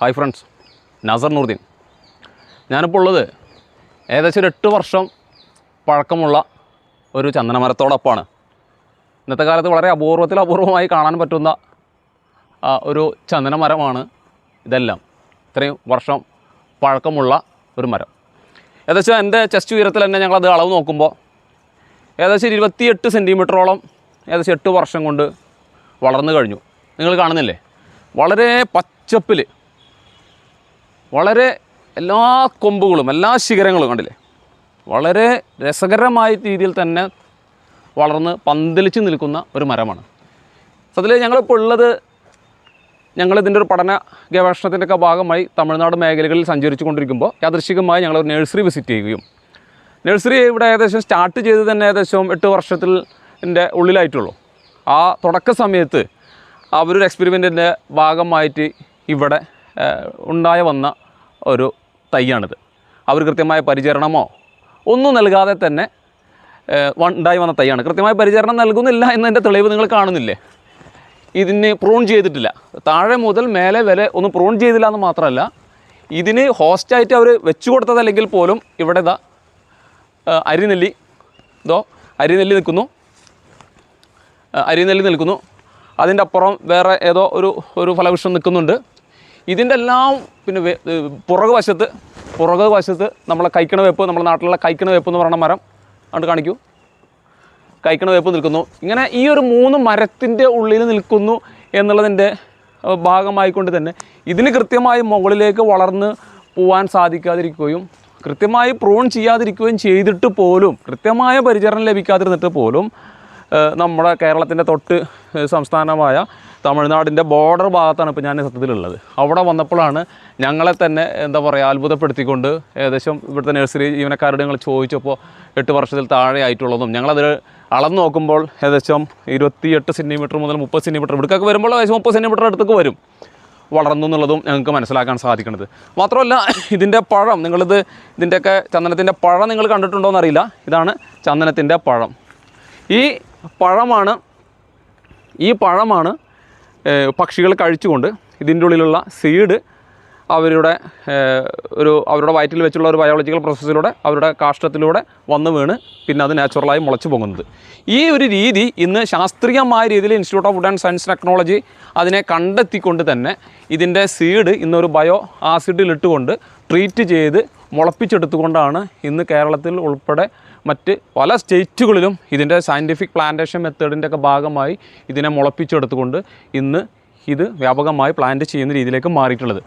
Hi friends Nasar Noorudheen ഞാനിപ്പോൾ ഉള്ളത് ഏകദേശം ഒരു എട്ട് വർഷം പഴക്കമുള്ള ഒരു ചന്ദനമരത്തോടൊപ്പമാണ്. ഇന്നത്തെ കാലത്ത് വളരെ അപൂർവത്തിൽ അപൂർവമായി കാണാൻ പറ്റുന്ന ഒരു ചന്ദനമരമാണ് ഇതെല്ലാം. ഇത്രയും വർഷം പഴക്കമുള്ള ഒരു മരം. ഏകദേശം എന്റെ ചെസ്റ്റ് ഉയരത്തിൽ തന്നെ ഞങ്ങളത് അളവ് നോക്കുമ്പോൾ ഏകദേശം ഇരുപത്തിയെട്ട് സെന്റിമീറ്ററോളം ഏകദേശം എട്ട് വർഷം കൊണ്ട് വളർന്നു കഴിഞ്ഞു. നിങ്ങൾ കാണുന്നില്ലേ? വളരെ പച്ചപ്പിൽ വളരെ എല്ലാ കൊമ്പുകളും എല്ലാ ശിഖരങ്ങളും കണ്ടില്ലേ? വളരെ രസകരമായ രീതിയിൽ തന്നെ വളർന്ന് പന്തലിച്ച് നിൽക്കുന്ന ഒരു മരമാണ്. സത്യത്തിൽ ഞങ്ങളിപ്പോൾ ഉള്ളത് ഞങ്ങളിതിന്റെ ഒരു പഠന ഗവേഷണത്തിന്റെയൊക്കെ ഭാഗമായി തമിഴ്നാട് മേഖലകളിൽ സഞ്ചരിച്ചു കൊണ്ടിരിക്കുമ്പോൾ യാദൃശികമായി ഞങ്ങൾ ഒരു നഴ്സറി വിസിറ്റ് ചെയ്യുകയും നഴ്സറി ഇവിടെ ഏകദേശം സ്റ്റാർട്ട് ചെയ്ത് തന്നെ ഏകദേശം എട്ട് വർഷത്തിൽ ഉള്ളിലായിട്ടുള്ളൂ. ആ തുടക്ക സമയത്ത് അവരൊരു എക്സ്പെരിമെന്റിന്റെ ഭാഗമായിട്ട് ഇവിടെ ഉണ്ടായ വന്ന ഒരു തൈയാണിത്. അവർ കൃത്യമായ പരിചരണമോ ഒന്നും നൽകാതെ തന്നെ ഉണ്ടായി വന്ന തൈയാണ്. കൃത്യമായ പരിചരണം നൽകുന്നില്ല എന്നതിന്റെ തെളിവ് നിങ്ങൾ കാണുന്നില്ലേ? ഇതിന് പ്രൂൺ ചെയ്തിട്ടില്ല. താഴെ മുതൽ മേലെ വരെ ഒന്നും പ്രൂൺ ചെയ്തില്ല എന്ന് മാത്രമല്ല ഇതിന് ഹോസ്റ്റായിട്ട് അവർ വെച്ചു കൊടുത്തതല്ലെങ്കിൽ പോലും ഇവിടെ ഇതാ അരിനെല്ലി ഇതോ അരിനെല്ലി നിൽക്കുന്നു. അരിനെല്ലി നിൽക്കുന്നു. അതിന്റെ അപ്പുറം വേറെ ഏതോ ഒരു ഒരു ഫലവൃക്ഷം നിൽക്കുന്നുണ്ട്. ഇതിന്റെ എല്ലാം പിന്നെ പുറകു വശത്ത് പുറകു വശത്ത് നമ്മളെ കൈക്കണ വേപ്പ് നമ്മുടെ നാട്ടിലുള്ള കൈക്കണ വേപ്പ് എന്ന് പറയുന്ന മരം. അങ്ങോട്ട് കാണിക്കൂ. കൈക്കണ വേപ്പ് നിൽക്കുന്നു. ഇങ്ങനെ ഈ ഒരു മൂന്ന് മരത്തിന്റെ ഉള്ളിൽ നിൽക്കുന്നു എന്നുള്ളതിന്റെ ഭാഗമായിക്കൊണ്ട് തന്നെ ഇതിന് കൃത്യമായി മുകളിലേക്ക് വളർന്ന് പോവാൻ സാധിക്കാതിരിക്കുകയും കൃത്യമായി പ്രൂൺ ചെയ്യാതിരിക്കുകയും ചെയ്തിട്ട് പോലും കൃത്യമായ പരിചരണം ലഭിക്കാതിരുന്നിട്ട് പോലും നമ്മുടെ കേരളത്തിന്റെ തൊട്ട് സംസ്ഥാനമായ തമിഴ്നാടിന്റെ ബോർഡർ ഭാഗത്താണ് ഇപ്പോൾ ഞാൻ സത്യത്തിലുള്ളത്. അവിടെ വന്നപ്പോഴാണ് ഞങ്ങളെ തന്നെ എന്താ പറയുക അത്ഭുതപ്പെടുത്തിക്കൊണ്ട് ഏകദേശം ഇവിടുത്തെ നഴ്സറി ജീവനക്കാരോട് ഞങ്ങൾ ചോദിച്ചപ്പോൾ എട്ട് വർഷത്തിൽ താഴെ ആയിട്ടുള്ളതും ഞങ്ങളത് അളന്ന് നോക്കുമ്പോൾ ഏകദേശം ഇരുപത്തിയെട്ട് സെന്റിമീറ്റർ മുതൽ മുപ്പത് സെന്റിമീറ്റർ ഇവിടേക്കൊക്കെ വരുമ്പോൾ ഏകദേശം മുപ്പത് സെന്റിമീറ്റർ അടുത്തേക്ക് വരും. വളർന്നു എന്നുള്ളതും ഞങ്ങൾക്ക് മനസ്സിലാക്കാൻ സാധിക്കുന്നത് മാത്രമല്ല ഇതിന്റെ പഴം നിങ്ങളിത് ഇതിന്റെയൊക്കെ ചന്ദനത്തിന്റെ പഴം നിങ്ങൾ കണ്ടിട്ടുണ്ടോ എന്നറിയില്ല. ഇതാണ് ചന്ദനത്തിന്റെ പഴം. ഈ പഴമാണ് ഈ പഴമാണ് പക്ഷികൾ കഴിച്ചുകൊണ്ട് ഇതിന്റെ ഉള്ളിലുള്ള സീഡ് അവരുടെ ഒരു അവരുടെ വയറ്റിൽ വെച്ചുള്ള ഒരു ബയോളജിക്കൽ പ്രോസസ്സിലൂടെ അവരുടെ കാഷ്ടത്തിലൂടെ വന്ന് വീണ് പിന്നെ അത് നാച്ചുറലായി മുളച്ചു പോകുന്നത് ഈ ഒരു രീതി ഇന്ന് ശാസ്ത്രീയമായ രീതിയിൽ institute of food and science technology അതിനെ കണ്ടെത്തിക്കൊണ്ട് തന്നെ ഇതിന്റെ സീഡ് ഇന്നൊരു ബയോ ആസിഡിലിട്ടുകൊണ്ട് ട്രീറ്റ് ചെയ്ത് മുളപ്പിച്ചെടുത്തുകൊണ്ടാണ് ഇന്ന് കേരളത്തിൽ ഉൾപ്പെടെ മറ്റ് പല സ്റ്റേറ്റുകളിലും ഇതിന്റെ സയന്റിഫിക് പ്ലാന്റേഷൻ മെത്തേഡിന്റെ ഒക്കെ ഭാഗമായി ഇതിനെ മുളപ്പിച്ചെടുത്തുകൊണ്ട് ഇന്ന് ഇത് വ്യാപകമായി പ്ലാന്റ് ചെയ്യുന്ന രീതിയിലേക്ക് മാറിയിട്ടുള്ളത്.